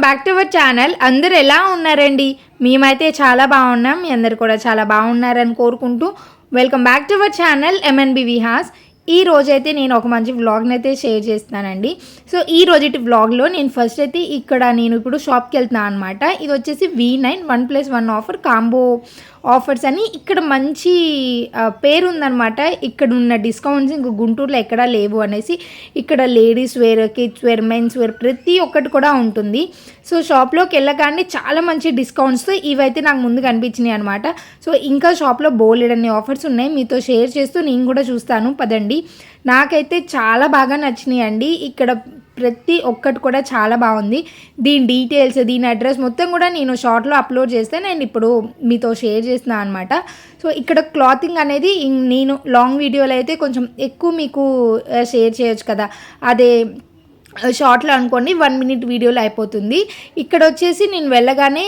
Welcome back to our channel అందరు ఎలా ఉన్నారండి? మేమైతే చాలా బాగున్నాం. మీ అందరు కూడా చాలా బాగున్నారని కోరుకుంటూ welcome back to our channel MNB Vihas ఈ రోజైతే నేను ఒక మంచి వ్లాగ్ని అయితే షేర్ చేస్తున్నానండి. సో ఈ రోజుటి వ్లాగ్లో నేను ఫస్ట్ అయితే ఇక్కడ నేను ఇప్పుడు షాప్కి వెళ్తున్నాను అనమాట ఇది వచ్చేసి V nine one plus one offer combo offers అని ఇక్కడ మంచి పేరు ఉందన్నమాట ఇక్కడ ఉన్న డిస్కౌంట్స్ ఇంక గుంటూరులో ఎక్కడా లేవు అనేసి ఇక్కడ ladies wear kids wear men's wear ప్రతి ఒక్కటి కూడా ఉంటుంది. సో షాప్లోకి వెళ్ళగానే చాలా మంచి డిస్కౌంట్స్తో ఇవైతే నాకు ముందు కనిపించినాయి అనమాట సో ఇంకా షాప్లో బోలెడన్ని ఆఫర్స్ ఉన్నాయి. మీతో షేర్ చేస్తూ నేను కూడా చూస్తాను. పదండి. నాకైతే చాలా బాగా నచ్చినాయి అండి ఇక్కడ ప్రతి ఒక్కటి కూడా చాలా బాగుంది. దీని డీటెయిల్స్ దీని అడ్రస్ మొత్తం కూడా నేను షార్ట్లో అప్లోడ్ చేస్తే నేను ఇప్పుడు మీతో షేర్ చేస్తున్నాను అనమాట సో ఇక్కడ క్లాతింగ్ అనేది నేను లాంగ్ వీడియోలో అయితే కొంచెం ఎక్కువ మీకు షేర్ చేయొచ్చు కదా. అదే షార్ట్లో అనుకోండి వన్ మినిట్ వీడియోలో అయిపోతుంది. ఇక్కడ వచ్చేసి నేను వెళ్ళగానే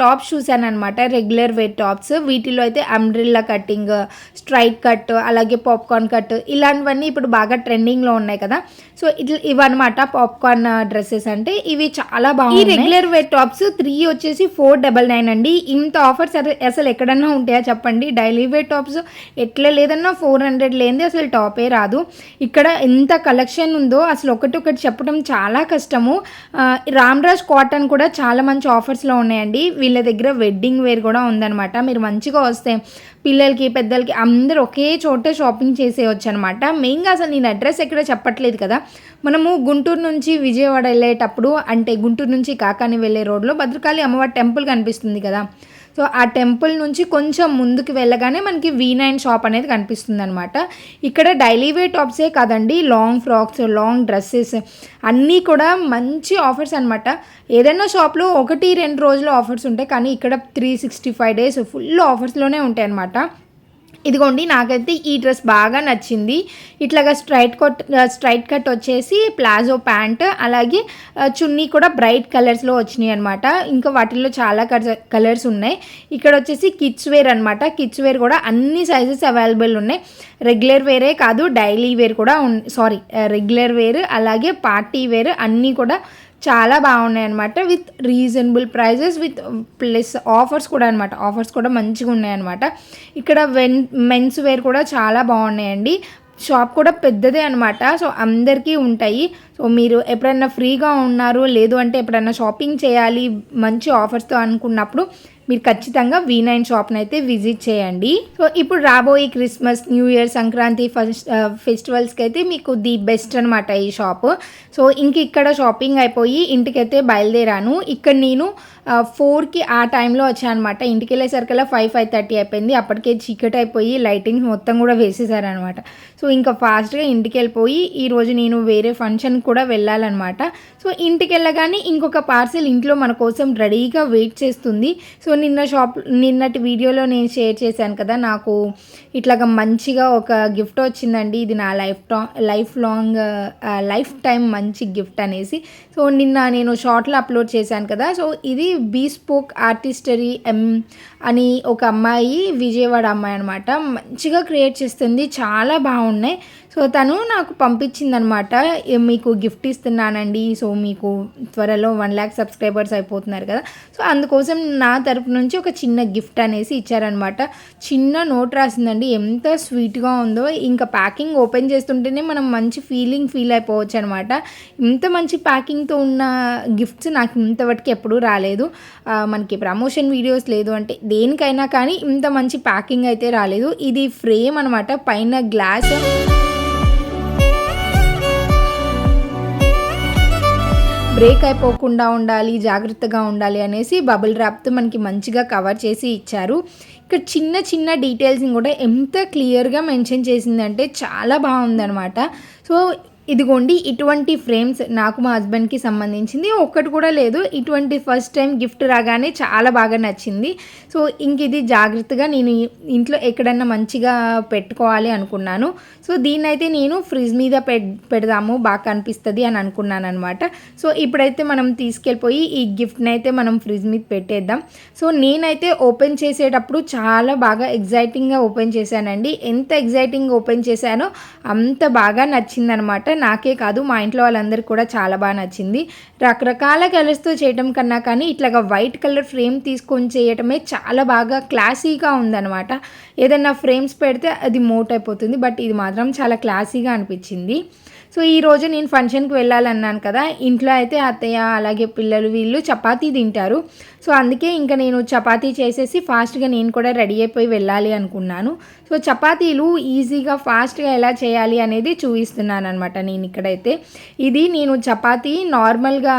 టాప్స్ చూశాను అనమాట రెగ్యులర్ వేర్ టాప్స్. వీటిలో అయితే అంబ్రిల్లా కటింగ్ స్ట్రైట్ కట్ అలాగే పాప్కార్న్ కట్ ఇలాంటివన్నీ ఇప్పుడు బాగా ట్రెండింగ్లో ఉన్నాయి కదా. సో ఇట్లా ఇవన్నమాట పాప్కార్న్ డ్రెస్సెస్ అంటే. ఇవి చాలా బాగుంది రెగ్యులర్ వేర్ టాప్స్ త్రీ వచ్చేసి ఫోర్ డబల్ నైన్ అండి. ఇంత ఆఫర్స్ అసలు ఎక్కడన్నా ఉంటాయా చెప్పండి? డైలీ వేర్ టాప్స్ ఎట్లా లేదన్నా ఫోర్ హండ్రెడ్ లేనిది అసలు టాపే రాదు. ఇక్కడ ఎంత కలెక్షన్ ఉందో అసలు ఒకటి ఒకటి చెప్పడం చాలా కష్టము. రామ్రాజ్ కాటన్ కూడా చాలా మంచి ఆఫర్స్లో ఉన్నాయండి. వీళ్ళ దగ్గర వెడ్డింగ్ వేర్ కూడా ఉందన్నమాట. మీరు మంచిగా వస్తే పిల్లలకి పెద్దలకి అందరూ ఒకే చోట షాపింగ్ చేసేయచ్చు అనమాట మెయిన్గా అసలు నేను అడ్రస్ ఎక్కడ చెప్పట్లేదు కదా. మనము గుంటూరు నుంచి విజయవాడ వెళ్ళేటప్పుడు అంటే గుంటూరు నుంచి కాకాని వెళ్ళే రోడ్లో భద్రకాళి అమ్మవారి టెంపుల్ కనిపిస్తుంది కదా. సో ఆ టెంపుల్ నుంచి కొంచెం ముందుకు వెళ్ళగానే మనకి వీ నైన్ షాప్ అనేది కనిపిస్తుంది అనమాట ఇక్కడ డైలీ వేర్ టాప్సే కాదండి లాంగ్ ఫ్రాక్స్ లాంగ్ డ్రెస్సెస్ అన్నీ కూడా మంచి ఆఫర్స్ అనమాట ఏదైనా షాప్లో ఒకటి రెండు రోజులు ఆఫర్స్ ఉంటాయి కానీ ఇక్కడ three sixty five days full ఆఫర్స్లోనే ఉంటాయి అనమాట ఇదిగోండి నాకైతే ఈ డ్రెస్ బాగా నచ్చింది. ఇట్లాగా స్ట్రైట్ కట్ స్ట్రైట్ కట్ వచ్చేసి ప్లాజో ప్యాంట్ అలాగే చున్నీ కూడా బ్రైట్ కలర్స్లో వచ్చినాయి అనమాట ఇంకా వాటిల్లో చాలా కలర్స్ ఉన్నాయి. ఇక్కడ వచ్చేసి కిడ్స్ వేర్ అనమాట కిడ్స్ వేర్ కూడా అన్ని సైజెస్ అవైలబుల్ ఉన్నాయి. రెగ్యులర్ వేరే కాదు డైలీ వేర్ కూడా సారీ రెగ్యులర్ వేర్ అలాగే పార్టీ వేర్ అన్నీ కూడా చాలా బాగున్నాయి అనమాట with reasonable prices with plus offers కూడా అనమాట ఆఫర్స్ కూడా మంచిగా ఉన్నాయన్నమాట. ఇక్కడ వెన్ మెన్స్ వేర్ కూడా చాలా బాగున్నాయండి. షాప్ కూడా పెద్దదే అనమాట సో అందరికీ ఉంటాయి. సో మీరు ఎప్పుడైనా ఫ్రీగా ఉన్నారు లేదు అంటే ఎప్పుడైనా షాపింగ్ చేయాలి మంచి ఆఫర్స్తో అనుకున్నప్పుడు మీరు ఖచ్చితంగా వి నైన్ షాప్ని అయితే విజిట్ చేయండి. సో ఇప్పుడు రాబోయే Christmas new year Sankranti first ఫెస్టివల్స్కి అయితే మీకు ది బెస్ట్ అనమాట ఈ షాప్. సో ఇంక ఇక్కడ షాపింగ్ అయిపోయి ఇంటికైతే బయలుదేరాను. ఇక్కడ నేను ఫోర్కి ఆ టైంలో వచ్చాను అనమాట ఇంటికి వెళ్ళేసరికల్లా ఫైవ్ ఫైవ్ థర్టీ అయిపోయింది. అప్పటికే చీకటి అయిపోయి లైటింగ్స్ మొత్తం కూడా వేసేసారనమాట సో ఇంకా ఫాస్ట్గా ఇంటికి వెళ్ళిపోయి ఈరోజు నేను వేరే ఫంక్షన్ కూడా వెళ్ళాలన్నమాట. సో ఇంటికి వెళ్ళగానే ఇంకొక పార్సిల్ ఇంట్లో మన కోసం రెడీగా వెయిట్ చేస్తుంది. సో నిన్న షాప్ నిన్నటి వీడియోలో నేను షేర్ చేశాను కదా నాకు ఇట్లాగా మంచిగా ఒక గిఫ్ట్ వచ్చిందండి. ఇది నా లైఫ్ టా లైఫ్ లాంగ్ లైఫ్ టైం మంచి గిఫ్ట్ అనేసి. సో నిన్న నేను షార్ట్లో అప్లోడ్ చేశాను కదా సో ఇది బీస్పోక్ ఆర్టిస్టరీ ఎం అని ఒక అమ్మాయి విజయవాడ అమ్మాయి అనమాట మంచిగా క్రియేట్ చేస్తుంది చాలా బాగున్నాయి. సో తను నాకు పంపించిందనమాట మీకు గిఫ్ట్ ఇస్తున్నానండి సో మీకు త్వరలో వన్ ల్యాక్ సబ్స్క్రైబర్స్ అయిపోతున్నారు కదా. సో అందుకోసం నా తరపు నుంచి ఒక చిన్న గిఫ్ట్ అనేసి ఇచ్చారనమాట. చిన్న నోట్ రాసిందండి ఎంత స్వీట్గా ఉందో. ఇంకా ప్యాకింగ్ ఓపెన్ చేస్తుంటేనే మనం మంచి ఫీలింగ్ ఫీల్ అయిపోవచ్చు అనమాట ఇంత మంచి ప్యాకింగ్తో ఉన్న గిఫ్ట్స్ నాకు ఇంతవరకు ఎప్పుడూ రాలేదు. మనకి ప్రమోషన్ వీడియోస్ లేదు అంటే దేనికైనా కానీ ఇంత మంచి ప్యాకింగ్ అయితే రాలేదు. ఇది ఫ్రేమ్ అనమాట పైన గ్లాస్ బ్రేక్ అయిపోకుండా ఉండాలి జాగ్రత్తగా ఉండాలి అనేసి బబుల్ ర్యాప్తో మనకి మంచిగా కవర్ చేసి ఇచ్చారు. ఇక్కడ చిన్న చిన్న డీటెయిల్స్ని కూడా ఎంత క్లియర్గా మెన్షన్ చేసిందంటే చాలా బాగుందనమాట సో ఇదిగోండి ఇటువంటి ఫ్రేమ్స్ నాకు మా హస్బెండ్కి సంబంధించింది. ఒక్కటి కూడా లేదు. ఇటువంటి ఫస్ట్ టైం గిఫ్ట్ రాగానే చాలా బాగా నచ్చింది. సో ఇంక ఇది జాగ్రత్తగా నేను ఇంట్లో ఎక్కడన్నా మంచిగా పెట్టుకోవాలి అనుకున్నాను. సో దీన్నైతే నేను ఫ్రిడ్జ్ మీద పె పెడదాము బాగా కనిపిస్తుంది అని అనుకున్నాను అనమాట సో ఇప్పుడైతే మనం తీసుకెళ్ళిపోయి ఈ గిఫ్ట్ని అయితే మనం ఫ్రిడ్జ్ మీద పెట్టేద్దాం. సో నేనైతే ఓపెన్ చేసేటప్పుడు చాలా బాగా ఎగ్జైటింగ్గా ఓపెన్ చేశానండి. ఎంత ఎగ్జైటింగ్ ఓపెన్ చేశానో అంత బాగా నచ్చిందనమాట నాకే కాదు మా ఇంట్లో వాళ్ళందరికీ కూడా చాలా బాగా నచ్చింది. రకరకాల కలర్స్తో చేయటం కన్నా కానీ ఇట్లాగా వైట్ కలర్ ఫ్రేమ్ తీసుకొని చేయటమే చాలా బాగా క్లాసీగా ఉందన్నమాట. ఏదన్నా ఫ్రేమ్స్ పెడితే అది మోట్ అయిపోతుంది బట్ ఇది మాత్రం చాలా క్లాసీగా అనిపించింది. సో ఈరోజు నేను ఫంక్షన్కి వెళ్ళాలన్నాను కదా. ఇంట్లో అయితే అత్తయ్య అలాగే పిల్లలు వీళ్ళు చపాతీ తింటారు. సో అందుకే ఇంకా నేను చపాతీ చేసేసి ఫాస్ట్గా నేను కూడా రెడీ అయిపోయి వెళ్ళాలి అనుకున్నాను. సో చపాతీలు ఈజీగా ఫాస్ట్గా ఎలా చేయాలి అనేది చూపిస్తున్నాను అనమాట నేను ఇక్కడైతే. ఇది నేను చపాతీ నార్మల్గా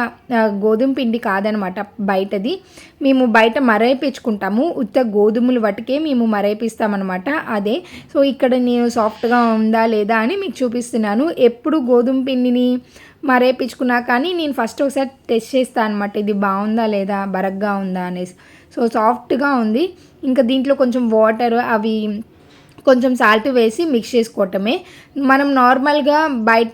గోధుమ పిండి కాదనమాట బయటది. మేము బయట మరైపించుకుంటాము ఉత్త గోధుమలు వటికే మేము మరేపిస్తామన్నమాట. అదే సో ఇక్కడ నేను సాఫ్ట్గా ఉందా లేదా అని మీకు చూపిస్తున్నాను. ఎప్పుడు గోధుమ పిండిని మరేపించుకున్నా కానీ నేను ఫస్ట్ ఒకసారి టెస్ట్ చేస్తాను అనమాట ఇది బాగుందా లేదా బరగ్గా ఉందా అనేసి. సో సాఫ్ట్గా ఉంది. ఇంకా దీంట్లో కొంచెం వాటర్ అవి కొంచెం సాల్ట్ వేసి మిక్స్ చేసుకోవటమే. మనం నార్మల్గా బయట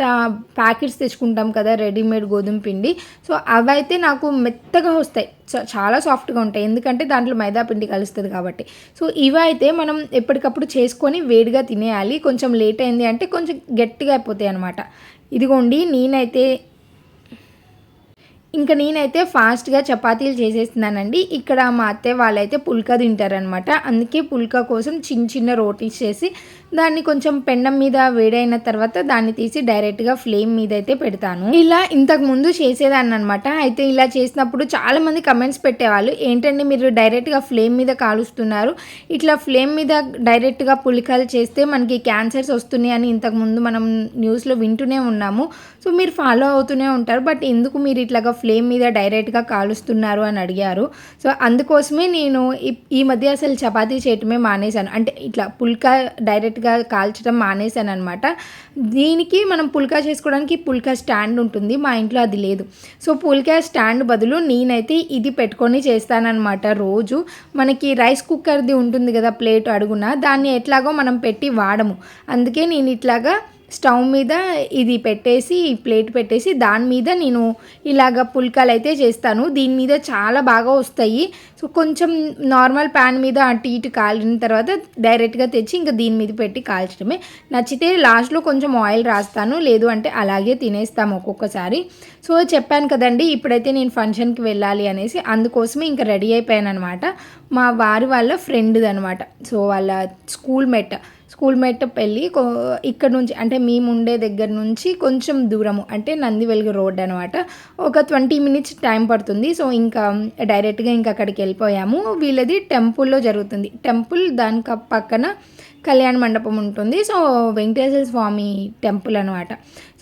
ప్యాకెట్స్ తెచ్చుకుంటాం కదా రెడీమేడ్ గోధుమ పిండి. సో అవైతే నాకు మెత్తగా వస్తాయి. చాలా సాఫ్ట్గా ఉంటాయి. ఎందుకంటే దాంట్లో మైదా పిండి కలుస్తుంది కాబట్టి. సో ఇవైతే మనం ఎప్పటికప్పుడు చేసుకొని వేడిగా తినేయాలి. కొంచెం లేట్ అయింది అంటే కొంచెం గట్టిగా అయిపోతాయి అనమాట ఇదిగోండి నేనైతే ఇంకా నేనైతే ఫాస్ట్గా చపాతీలు చేసేస్తున్నానండి. ఇక్కడ మా అత్తయ్య వాళ్ళైతే పుల్కా తింటారనమాట అందుకే పుల్కా కోసం చిన్న చిన్న రోటీస్ చేసి దాన్ని కొంచెం పెండం మీద వేడైన తర్వాత దాన్ని తీసి డైరెక్ట్గా ఫ్లేమ్ మీద అయితే పెడతాను. ఇలా ఇంతకు ముందు చేసేదాన్ని అనమాట అయితే ఇలా చేసినప్పుడు చాలామంది కమెంట్స్ పెట్టేవాళ్ళు ఏంటంటే మీరు డైరెక్ట్గా ఫ్లేమ్ మీద కాలుస్తున్నారు? ఇట్లా ఫ్లేమ్ మీద డైరెక్ట్గా పులికాలు చేస్తే మనకి క్యాన్సర్స్ వస్తున్నాయి అని ఇంతకుముందు మనం న్యూస్లో వింటూనే ఉన్నాము. సో మీరు ఫాలో అవుతూనే ఉంటారు. బట్ ఎందుకు మీరు ఇట్లాగా ఫ్లేమ్ మీద డైరెక్ట్గా కాలుస్తున్నారు అని అడిగారు. సో అందుకోసమే నేను ఈ మధ్య అసలు చపాతీ చేయటమే మానేశాను. అంటే ఇట్లా పుల్కా డైరెక్ట్గా కాల్చడం మానేశాను అనమాట దీనికి మనం పుల్కా చేసుకోవడానికి పుల్కా స్టాండ్ ఉంటుంది. మా ఇంట్లో అది లేదు. సో పుల్కా స్టాండ్ బదులు నేనైతే ఇది పెట్టుకొని చేస్తానన్నమాట రోజు. మనకి రైస్ కుక్కర్ది ఉంటుంది కదా ప్లేట్ అడుగున. దాన్ని ఎట్లాగో మనం పెట్టి వాడము. అందుకే నేను ఇట్లాగా స్టవ్ మీద ఇది పెట్టేసి ప్లేట్ పెట్టేసి దాని మీద నేను ఇలాగ పుల్కాలు అయితే చేస్తాను. దీని మీద చాలా బాగా వస్తాయి. సో కొంచెం నార్మల్ ప్యాన్ మీద అటు ఇటు కాలిన తర్వాత డైరెక్ట్గా తెచ్చి ఇంకా దీని మీద పెట్టి కాల్చడమే. నచ్చితే లాస్ట్లో కొంచెం ఆయిల్ రాస్తాను. లేదు అంటే అలాగే తినేస్తాము ఒక్కొక్కసారి. సో చెప్పాను కదండి ఇప్పుడైతే నేను ఫంక్షన్కి వెళ్ళాలి అనేసి అందుకోసమే ఇంకా రెడీ అయిపోయాను అనమాట మా వారి వాళ్ళ ఫ్రెండ్ది అనమాట సో వాళ్ళ స్కూల్ మెట్. స్కూల్ మేట్ పెళ్ళి ఇక్కడ నుంచి అంటే మేము ఉండే దగ్గర నుంచి కొంచెం దూరము అంటే నందివెలుగు రోడ్ అనమాట. ఒక ట్వంటీ మినిట్స్ టైం పడుతుంది. సో ఇంకా డైరెక్ట్గా ఇంకా అక్కడికి వెళ్ళిపోయాము. వీళ్ళది టెంపుల్లో జరుగుతుంది. టెంపుల్ దాని పక్కన కళ్యాణ మండపం ఉంటుంది. సో వెంకటేశ్వర స్వామి టెంపుల్ అనమాట.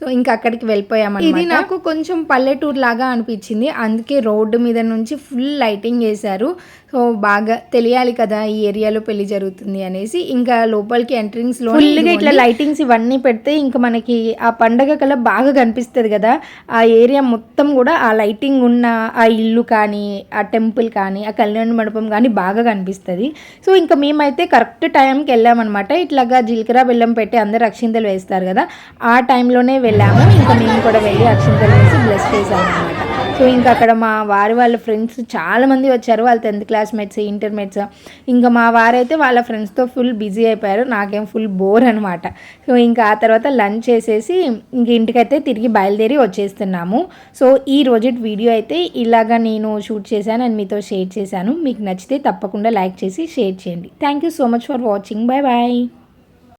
సో ఇంకా అక్కడికి వెళ్ళిపోయాము ఇది నాకు కొంచెం పల్లెటూరు లాగా అనిపించింది. అందుకే రోడ్డు మీద నుంచి ఫుల్ లైటింగ్ చేశారు. సో బాగా తెలియాలి కదా ఈ ఏరియాలో పెళ్ళి జరుగుతుంది అనేసి. ఇంకా లోపలికి ఎంట్రింగ్స్లో ఫుల్గా ఇట్లా లైటింగ్స్ ఇవన్నీ పెడితే ఇంకా మనకి ఆ పండగ కల బాగా కనిపిస్తుంది కదా. ఆ ఏరియా మొత్తం కూడా ఆ లైటింగ్ ఉన్న ఆ ఇల్లు కానీ ఆ టెంపుల్ కానీ ఆ కళ్యాణ మండపం కానీ బాగా కనిపిస్తుంది. సో ఇంకా మేమైతే కరెక్ట్ టైంకి వెళ్ళామన్నమాట. ఇట్లాగా జీలకర్ర బెల్లం పెట్టి అందరు అక్షింతలు వేస్తారు కదా. ఆ టైంలోనే వెళ్ళాము. ఇంకా మేము కూడా వెళ్ళి అక్షింతలు వేసి బ్లెస్ చేసాము అనమాట సో ఇంకా అక్కడ మా వారి వాళ్ళ ఫ్రెండ్స్ చాలామంది వచ్చారు. వాళ్ళ టెన్త్ క్లాస్మేట్స్ ఇంటర్మేట్స్. ఇంకా మా వారైతే వాళ్ళ ఫ్రెండ్స్తో ఫుల్ బిజీ అయిపోయారు. నాకేం ఫుల్ బోర్ అనమాట సో ఇంకా ఆ తర్వాత లంచ్ చేసేసి ఇంక ఇంటికైతే తిరిగి బయలుదేరి వచ్చేస్తున్నాము. సో ఈ రోజు వీడియో అయితే ఇలాగా నేను షూట్ చేశాను అండ్ మీతో షేర్ చేశాను. మీకు నచ్చితే తప్పకుండా లైక్ చేసి షేర్ చేయండి. Thank you so much for watching. Bye bye.